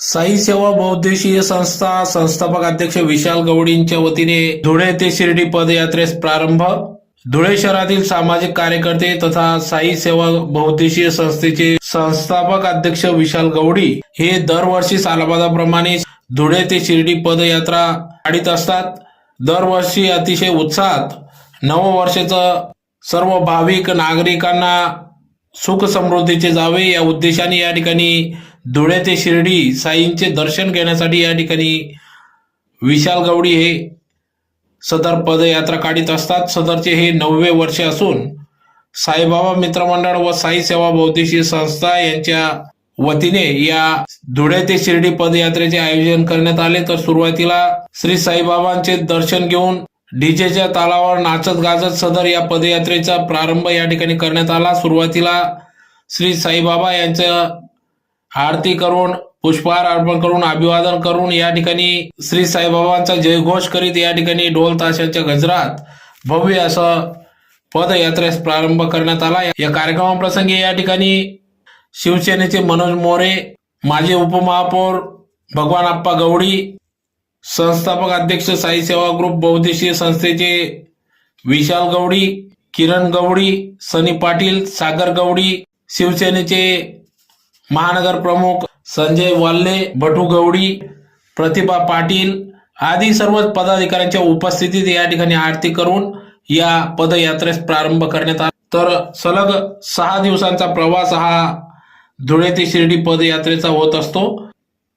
साई सेवा बहुद्देशीय संस्था संस्थापक अध्यक्ष विशाल गवडींच्या वतीने धुळे ते शिर्डी पदयात्रेस प्रारंभ. धुळे शहरातील सामाजिक कार्यकर्ते तथा साई सेवा बहुद्देशीय संस्थेचे संस्थापक अध्यक्ष विशाल गवडी हे दरवर्षी सालबादाप्रमाणे धुळे ते शिर्डी पदयात्रा काढीत असतात. दरवर्षी अतिशय उत्साहात नववर्षाचं सर्व भाविक नागरिकांना सुख समृद्धीचे जावे या उद्देशाने या ठिकाणी धुळे ते शिर्डी साईंचे दर्शन घेण्यासाठी या ठिकाणी विशाल गवडी हे सदर पदयात्रा काढीत असतात. सदरचे हे नववे वर्ष असून साईबाबा मित्रमंडळ व साई सेवा बहुद्देशीय संस्था यांच्या वतीने या धुळे ते शिर्डी पदयात्रेचे आयोजन करण्यात आले. तर सुरुवातीला श्री साईबाबांचे दर्शन घेऊन डीजेच्या तालावर नाचत गाजत सदर या पदयात्रेचा प्रारंभ या ठिकाणी करण्यात आला. सुरुवातीला श्री साईबाबा यांचं आरती करून पुष्पहार अर्पण करून अभिवादन करून या ठिकाणी श्री साईबाबांचा जयघोष करीत या ठिकाणी ढोल ताशाच्या गजरात भव्य असं पदयात्रेस प्रारंभ करण्यात आला. या कार्यक्रमाप्रसंगी या ठिकाणी शिवसेनेचे मनोज मोरे माजी उपमहापौर भगवान आप्पा गवडी संस्थापक अध्यक्ष साई सेवा ग्रुप बहुद्देशीय संस्थेचे विशाल गवडी किरण गवडी सनी पाटील सागर गवडी शिवसेनेचे महानगर प्रमुख संजय वाल्ले भटू गवडी प्रतिभा पाटील आदी सर्व पदाधिकाऱ्यांच्या उपस्थितीत या ठिकाणी आरती करून या पदयात्रेस प्रारंभ करण्यात आला. तर सलग सहा दिवसांचा प्रवास हा धुळे ते शिर्डी पदयात्रेचा होत असतो.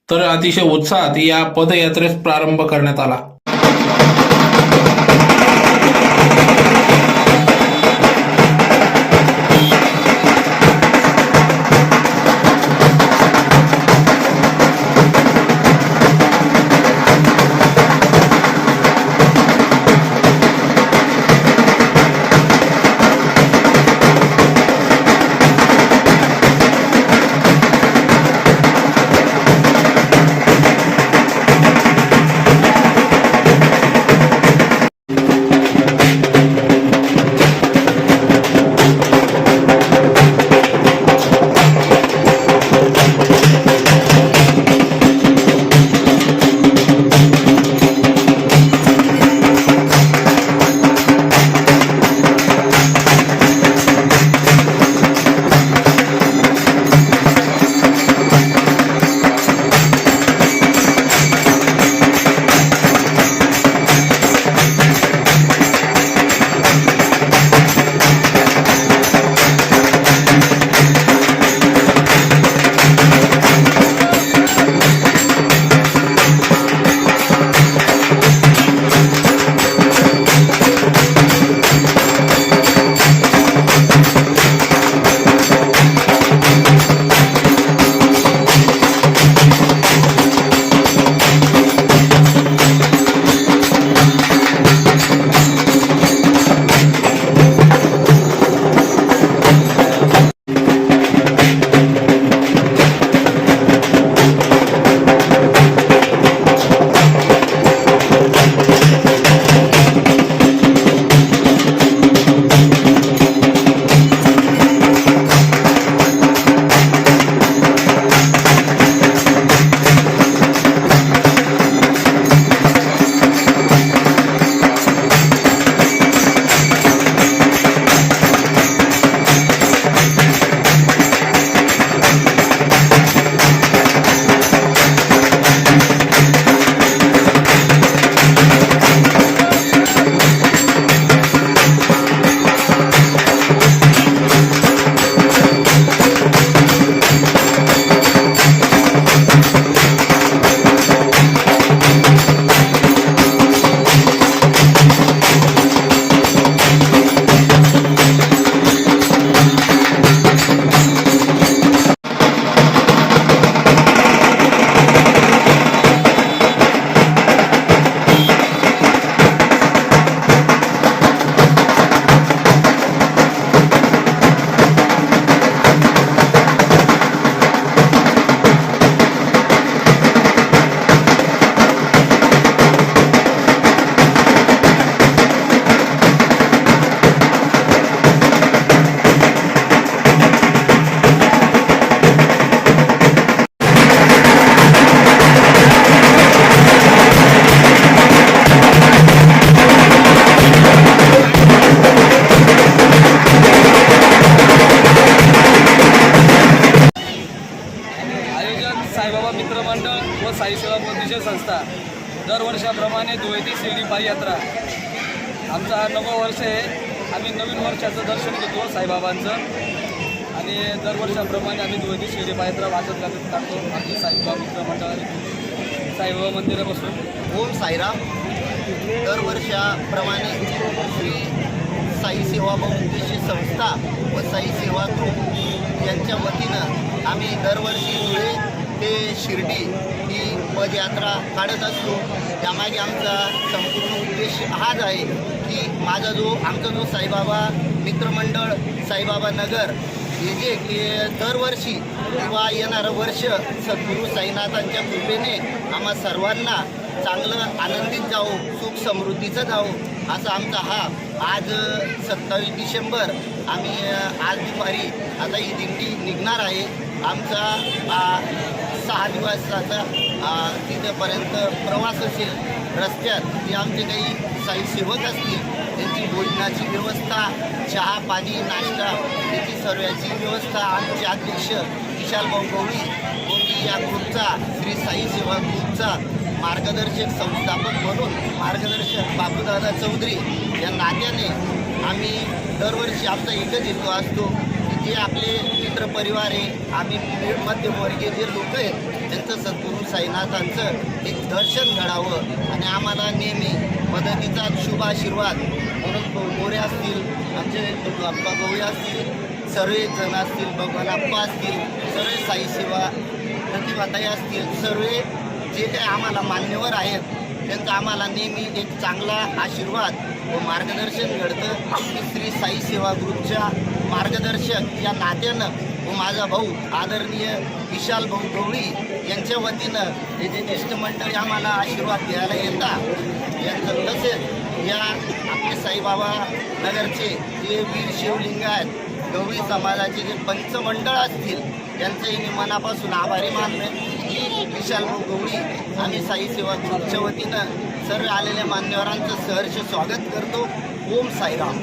तर अतिशय उत्साहात या पदयात्रेस प्रारंभ करण्यात आला. साईसेवा व साई सेवा संस्था दरवर्षाप्रमाणे धुळेती शिर्डी पाययात्रा आमचा हा नवं वर्ष आहे. आम्ही नवीन वर्षाचं दर्शन घेतो साईबाबांचं. आणि दरवर्षाप्रमाणे आम्ही धुळेती शिर्डी पाययात्रा वाचत गाजत टाकतो. आमची साईबाबा मित्र मंडळाने. साईबाबा मंदिरापासून ओम साईराम. दरवर्षाप्रमाणे श्री साई सेवा बहुउद्देशीय संस्था व साई सेवा ग्रुप यांच्या वतीनं आम्ही दरवर्षी धुळे ते शिर्डी ही पदयात्रा काढत असतो. त्यामागे आमचा संपूर्ण उद्देश हाच आहे की माझा जो आमचा जो साईबाबा मित्रमंडळ साईबाबा नगर हे जे की दरवर्षी किंवा येणारं वर्ष सद्गुरू साईनाथांच्या कृपेने आम्हा सर्वांना चांगलं आनंदित जावो सुख समृद्धीचं जावो असा आमचा हा आज सत्तावीस डिसेंबर आम्ही आज दुपारी आता ही दिंडी निघणार आहे. आमचा आदिवासाचा तिथेपर्यंत प्रवास असेल रस्त्यात जे आमचे काही साई सेवक असतील त्यांची भोजनाची व्यवस्था चहा पाणी नाश्ता त्याची सर्वांची व्यवस्था आमचे अध्यक्ष विशाल भाऊ गवळी या ग्रुपचा श्री साई सेवा ग्रुपचा मार्गदर्शक संस्थापक म्हणून मार्गदर्शक बापूदादा चौधरी या नात्याने आम्ही दरवर्षी आमचा एकच हेतू असतो जे आपले मित्रपरिवार आहे आम्ही मध्यमवर्गीय जे लोक आहेत त्यांचं सद्गुरू साईनाथांचं एक दर्शन घडावं आणि आम्हाला नेहमी मदतीचा शुभ आशीर्वाद म्हणून गोरे असतील आमचे अप्पा गवळे असतील सर्व जण असतील भगवान आप्पा असतील सर्व साई सेवा प्रतिभाताई असतील सर्व जे काही आम्हाला मान्यवर आहेत त्यांचा आम्हाला नेहमी एक चांगला आशीर्वाद व मार्गदर्शन घडतं. श्री साई सेवा ग्रुपच्या मार्गदर्शक या नात्यानं व माझा भाऊ आदरणीय विशाल भाऊ गवळी यांच्या वतीनं हे जे ज्येष्ठ मंडळी आम्हाला आशीर्वाद घ्यायला येतात यांचं तसेच या आपले साईबाबा नगरचे जे वीर शिवलिंग आहेत गवळी समाजाचे जे पंचमंडळ असतील त्यांचंही मी मनापासून आभारी मानले मी विशाल गवळी आणि साई सेवा ग्रुपच्या वतीनं सर्व आलेल्या मान्यवरांचं सहर्ष स्वागत करतो. ओम साईराम.